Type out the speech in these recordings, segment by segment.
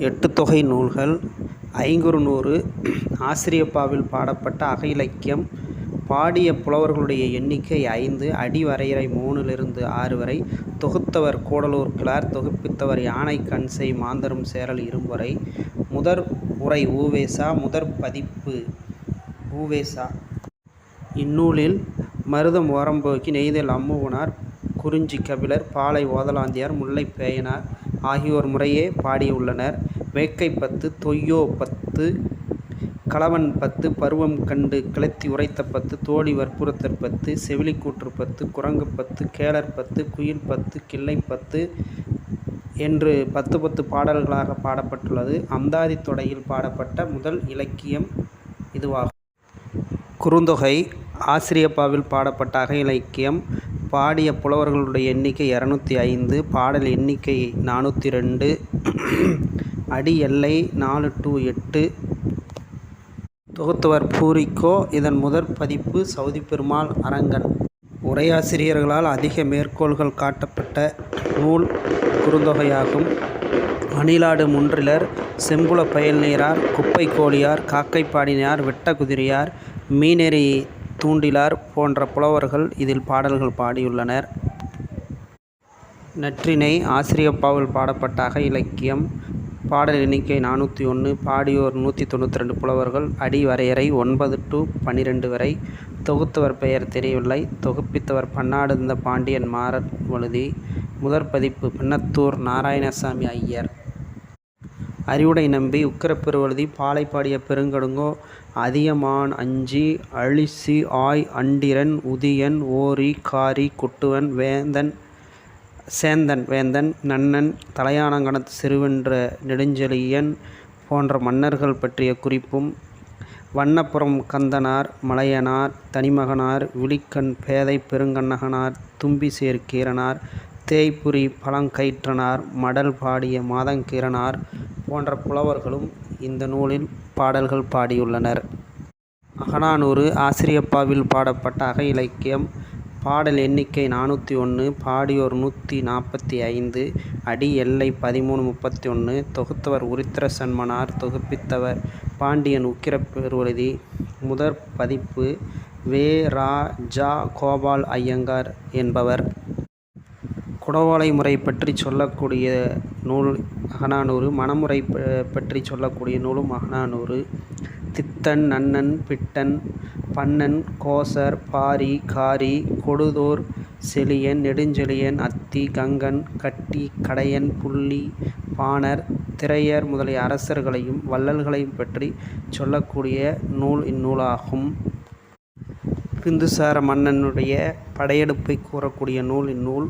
எட்டு தொகை நூல்கள் ஐங்குறுநூறு ஆசிரியப்பாவில் பாடப்பட்ட அக இலக்கியம் பாடிய புலவர்களுடைய எண்ணிக்கை ஐந்து அடி வரையறை மூணிலிருந்து ஆறு வரை தொகுத்தவர் கூடலூர் கிளார் தொகுப்பித்தவர் யானை கண்சை மாந்தரும் சேரல் இரும்புரை முதற் உரை உவேசா முதற் பதிப்பு உவேசா இந்நூலில் மருதம் ஓரம்போக்கி நெய்தல் அம்முவனார் குறிஞ்சி கபிலர் பாலை ஓதலாந்தியார் முல்லை பேயனார் ஆகியோர் முறையே பாடியுள்ளனர். வேட்கை பத்து தொய்யோ பத்து களவன் பத்து பருவம் கண்டு கிளத்தி உரைத்த பத்து தோழி வற்புறுத்தற் பத்து செவிலிக்கூற்று பத்து குரங்கு பத்து கேளர் பத்து குயில் பத்து கிள்ளை பத்து என்று பத்து பத்து பாடல்களாக பாடப்பட்டுள்ளது. அந்தாதி தொடையில் பாடப்பட்ட முதல் இலக்கியம் இதுவாகும். குறுந்தொகை ஆசிரியப்பாவில் பாடப்பட்ட அக இலக்கியம் பாடிய புலவர்களுடைய எண்ணிக்கை இரநூத்தி ஐந்து பாடல் எண்ணிக்கை நானூற்றி ரெண்டு அடி எல்லை நாலு டு எட்டு. தொகுத்தவர் பூரிக்கோ இதன் முதற் பதிப்பு சவுதி பெருமாள் அரங்கன். உரையாசிரியர்களால் அதிக மேற்கோள்கள் காட்டப்பட்ட நூல் குறுந்தொகையாகும். அணிலாடு முன்றிலர் செம்புல பயல் நீரார் குப்பை கோழியார் காக்கைப்பாடினார் வெட்ட குதிரையார் மீனெறி தூண்டிலார் போன்ற புலவர்கள் இதில் பாடல்கள் பாடியுள்ளனர். நற்றினை ஆசிரியப்பாவில் பாடப்பட்ட அக இலக்கியம். பாடல் எண்ணிக்கை நானூற்றி ஒன்று பாடியோர் நூற்றி தொண்ணூற்றி ரெண்டு புலவர்கள். அடி வரையறை ஒன்பது டு பன்னிரெண்டு வரை. தொகுத்தவர் பெயர் தெரியவில்லை. தொகுப்பித்தவர் பன்னாடுந்த பாண்டியன் மாறன் வழுதி முதற் பதிப்பு பின்னத்தூர் நாராயணசாமி ஐயர். அறிவுடை நம்பி உக்கிரப்பெருவழுதி பாலை பாடிய பெருங்கடுங்கோ அதியமான் அஞ்சி அழிசி ஆய் அண்டிரன் உதியன் ஓரி காரி குட்டுவன் வேந்தன் சேந்தன் வேந்தன் நன்னன் தலையானங்கணத்து சிறுவென்ற நெடுஞ்செழியன் போன்ற மன்னர்கள் பற்றிய குறிப்பும் வண்ணப்புறம் கந்தனார் மலையனார் தனிமகனார் விழிக்கண் பேதை பெருங்கண்ணகனார் தும்பிசேர் கீரனார் தேய்புரி பழங்கயிற்றனார் மடல் பாடிய மாதங்கிரனார் போன்ற புலவர்களும் இந்த நூலில் பாடல்கள் பாடியுள்ளனர். அகனானூறு ஆசிரியப்பாவில் பாடப்பட்ட அக இலக்கியம் பாடல் எண்ணிக்கை நானூற்றி ஒன்று பாடியோர் நூற்றி நாற்பத்தி ஐந்து அடி எல்லை பதிமூணு முப்பத்தி ஒன்று தொகுத்தவர் உரித்திர சன்மனார் தொகுப்பித்தவர் பாண்டியன் உக்கிரப்பெருவழுதி முதற் பதிப்பு வே. ரா ஜா கோபால் ஐயங்கார் என்பவர். குடவாளை முறை பற்றி சொல்லக்கூடிய நூல் அகநானூறு மணமுறை பற்றி சொல்லக்கூடிய நூலும் அகநானூறு. தித்தன் நன்னன் பிட்டன் பன்னன் கோசர் பாரி காரி கொடுதோர் செழியன் நெடுஞ்செழியன் அத்தி கங்கன் கட்டி கடையன் புள்ளி பாணர் திரையர் முதலிய அரசர்களையும் வள்ளல்களையும் பற்றி சொல்லக்கூடிய நூல் இந்நூலாகும். பிந்துசார மன்னனுடைய படையெடுப்பை கூறக்கூடிய நூல் இந்நூல்.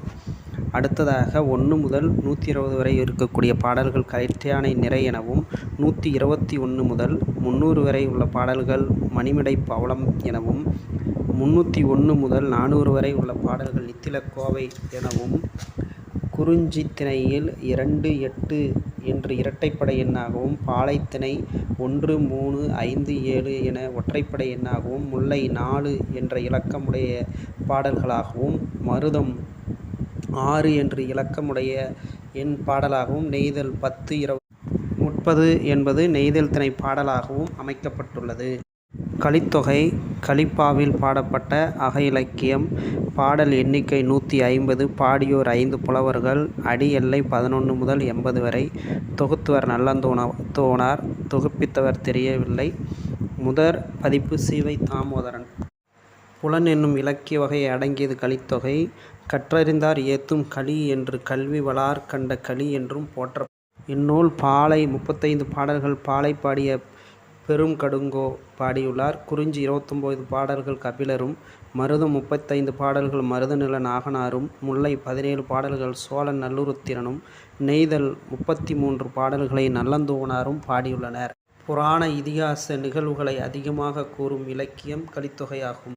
அடுத்ததாக ஒன்று முதல் நூற்றி இருபது வரை இருக்கக்கூடிய பாடல்கள் கயிற்றானை நிறை எனவும் நூற்றி இருபத்தி ஒன்று முதல் முந்நூறு வரை உள்ள பாடல்கள் மணிமடை பவளம் எனவும் முந்நூற்றி ஒன்று முதல் நானூறு வரை உள்ள பாடல்கள் நித்திலக்கோவை எனவும் குறிஞ்சி திணையில் இரண்டு எட்டு என்று இரட்டைப்படை எண்ணாகவும் பாலைத்திணை ஒன்று மூணு ஐந்து ஏழு என ஒற்றைப்படை எண்ணாகவும் முல்லை நாலு என்ற இலக்கமுடைய பாடல்களாகவும் மருதம் ஆறு என்று இலக்கமுடைய எண் பாடலாகவும் நெய்தல் பத்து இரவு முப்பது என்பது நெய்தல் திணை பாடலாகவும் அமைக்கப்பட்டுள்ளது. கலித்தொகை கலிப்பாவில் பாடப்பட்ட அக இலக்கியம் பாடல் எண்ணிக்கை நூற்றி ஐம்பது பாடியோர் ஐந்து புலவர்கள் அடி எல்லை பதினொன்று முதல் எண்பது வரை. தொகுத்துவர் நல்லந்தோண தோணார் தொகுப்பித்தவர் தெரியவில்லை. முதற் பதிப்பு சீவை தாமோதரன். புலன் என்னும் இலக்கிய வகையை அடங்கியது கலித்தொகை கற்றறிந்தார் ஏத்தும் களி என்று கல்வி வளார் கண்ட களி என்றும் போற்ற இந்நூல் பாலை முப்பத்தைந்து பாடல்கள் பாலை பாடிய பெரும் கடுங்கோ பாடியுள்ளார். குறிஞ்சி இருபத்தொம்போது பாடல்கள் கபிலரும் மருதம் முப்பத்தைந்து பாடல்கள் மருதநில நாகனாரும் முல்லை பதினேழு பாடல்கள் சோழன் நல்லுருத்திரனும் நெய்தல் முப்பத்தி மூன்று பாடல்களை நல்லந்தோனாரும் பாடியுள்ளனர். புராண இதிகாச நிகழ்வுகளை அதிகமாக கூறும் இலக்கியம் கலித்தொகையாகும்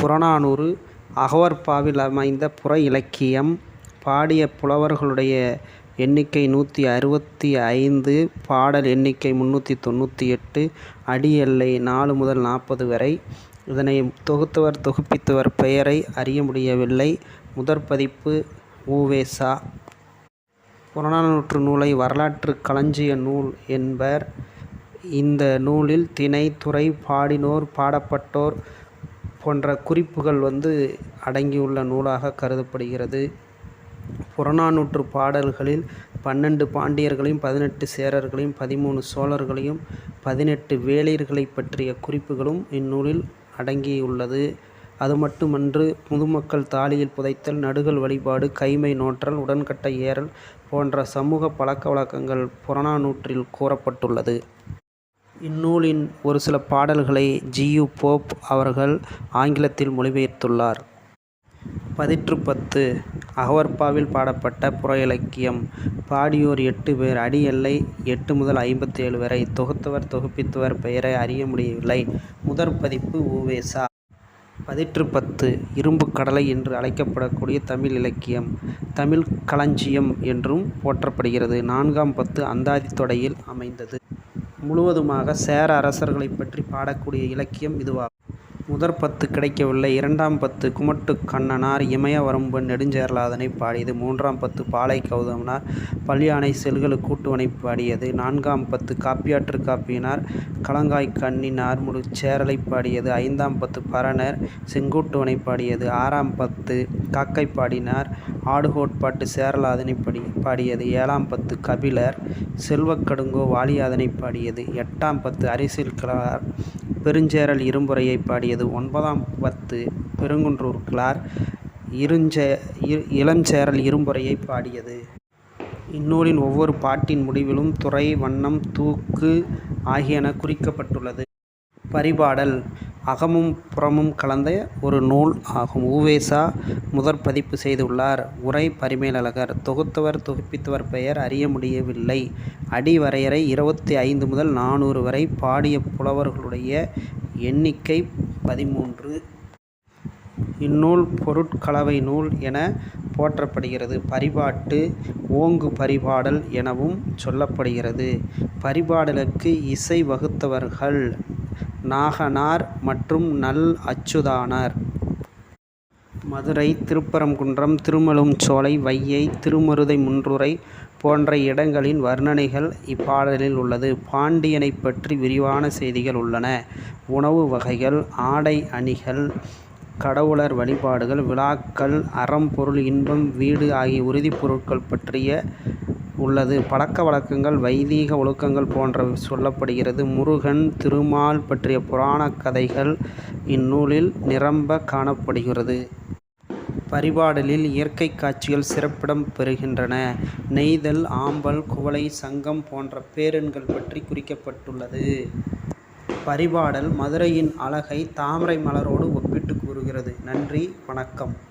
புறநானூறு அகவற்பாவில் அமைந்த புற இலக்கியம் பாடிய புலவர்களுடைய எண்ணிக்கை நூற்றி அறுபத்தி ஐந்து பாடல் எண்ணிக்கை முந்நூற்றி தொண்ணூற்றி எட்டு அடி எல்லை நாலு முதல் நாற்பது வரை. இதனை தொகுத்தவர் தொகுப்பித்தவர் பெயரை அறிய முடியவில்லை. முதற் பதிப்பு உவேசா புறநானூற்று நூலை வரலாற்று களஞ்சிய நூல் என்பர். இந்த நூலில் திணை, துறை, பாடினோர், பாடப்பட்டோர் போன்ற குறிப்புகள் வந்து அடங்கியுள்ள நூலாக கருதப்படுகிறது. புறநானூற்றுப் பாடல்களில் பன்னெண்டு பாண்டியர்களையும், பதினெட்டு சேரர்களையும், பதிமூணு சோழர்களையும், பதினெட்டு வேளிர்களை பற்றிய குறிப்புகளும் இந்நூலில் அடங்கியுள்ளது. அதுமட்டுமன்று, முதுமக்கள் தாலியில் புதைத்தல், நடுகள் வழிபாடு, கைமை நோற்றல், உடன்கட்டை ஏறல் போன்ற சமூக பழக்க வழக்கங்கள் புறநானூற்றில் கூறப்பட்டுள்ளது. இந்நூலின் ஒரு சில பாடல்களை ஜியு போப் அவர்கள் ஆங்கிலத்தில் மொழிபெயர்த்துள்ளார். பதிற்றுப்பத்து அகவர்பாவில் பாடப்பட்ட புற இலக்கியம். பாடியோர் எட்டு பேர். அடி எல்லை எட்டு முதல் ஐம்பத்தேழு வரை. தொகுத்தவர் தொகுப்பித்தவர் பெயரை அறிய முடியவில்லை. முதற் பதிப்பு ஊவேசா பதிற்று பத்து பதிற்றுப்பத்து இரும்புக் கடலை என்று அழைக்கப்படக்கூடிய தமிழ் இலக்கியம். தமிழ் களஞ்சியம் என்றும் போற்றப்படுகிறது. நான்காம் பத்து அந்தாதித் தொடையில் அமைந்தது. முழுவதுமாக சேர அரசர்களைப் பற்றி பாடக்கூடிய இலக்கியம் இதுவாகும். முதற் பத்து கிடைக்கவில்லை. இரண்டாம் பத்து குமட்டுக் கண்ணனார் இமயவரம்பு நெடுஞ்சேரலாதனை பாடியது. மூன்றாம் பத்து பாலை கௌதமனார் பள்ளியானை செல்களு கூட்டுவனை பாடியது. நான்காம் பத்து காப்பியாற்று காப்பியினார் கலங்காய் கண்ணினார் முழு சேரலை பாடியது. ஐந்தாம் பத்து பரணர் செங்கூட்டுவனை பாடியது. ஆறாம் பத்து காக்கை பாடினார் ஆடுகோட்பாட்டு சேரலாதனை படி பாடியது. ஏழாம் பத்து கபிலர் செல்வக் கடுங்கோ பாடியது. எட்டாம் பத்து அரிசில் கலார் பெருஞ்சேரல் இரும்பொறையைப் பாடியது. ஒன்பதாம் பத்து பெருங்குன்றூர் இருஞ்சே இளஞ்சேரல் இரும்பொறையைப் பாடியது. இந்நூலின் ஒவ்வொரு பாட்டின் முடிவிலும் துறை, வண்ணம், தூக்கு ஆகியன குறிக்கப்பட்டுள்ளது. பரிபாடல் அகமும் புறமும் கலந்த ஒரு நூல் ஆகும். ஊவேசா முதற் பதிப்பு செய்துள்ளார். உரை பரிமேலழகர். தொகுத்தவர் தொகுப்பித்தவர் பெயர் அறிய முடியவில்லை. அடி வரையறை ஐந்து முதல் நானூறு வரை. பாடிய புலவர்களுடைய எண்ணிக்கை பதிமூன்று. இந்நூல் பொருட்கலவை நூல் என போற்றப்படுகிறது. பரிபாட்டு ஓங்கு பரிபாடல் எனவும் சொல்லப்படுகிறது. பரிபாடலுக்கு இசை வகுத்தவர்கள் நாகனார் மற்றும் நல் அச்சுதானார். மதுரை, திருப்பரங்குன்றம், திருமழுச்சோலை, வையை, திருமருதைமுன்றுறை போன்ற இடங்களின் வர்ணனைகள் இப்பாடலில் உள்ளது. பாண்டியனைப் பற்றி விரிவான செய்திகள் உள்ளன. உணவு வகைகள், ஆடை அணிகள், கடவுளர் வழிபாடுகள், விழாக்கள், அறம், பொருள், இன்பம், வீடு ஆகிய உறுதிப் பொருட்கள் பற்றிய உள்ளது. பழக்க வழக்கங்கள், வைதீக ஒழுக்கங்கள் போன்றவை சொல்லப்படுகிறது. முருகன், திருமால் பற்றிய புராணக் கதைகள் இந்நூலில் நிரம்பக் காணப்படுகிறது. பரிபாடலில் இயற்கை காட்சிகள் சிறப்பிடம் பெறுகின்றன. நெய்தல், ஆம்பல், குவளை, சங்கம் போன்ற பேரன்கள் பற்றி குறிக்கப்பட்டுள்ளது. பரிபாடல் மதுரையின் அழகை தாமரை மலரோடு ஒப்பிட்டு கூறுகிறது. நன்றி, வணக்கம்.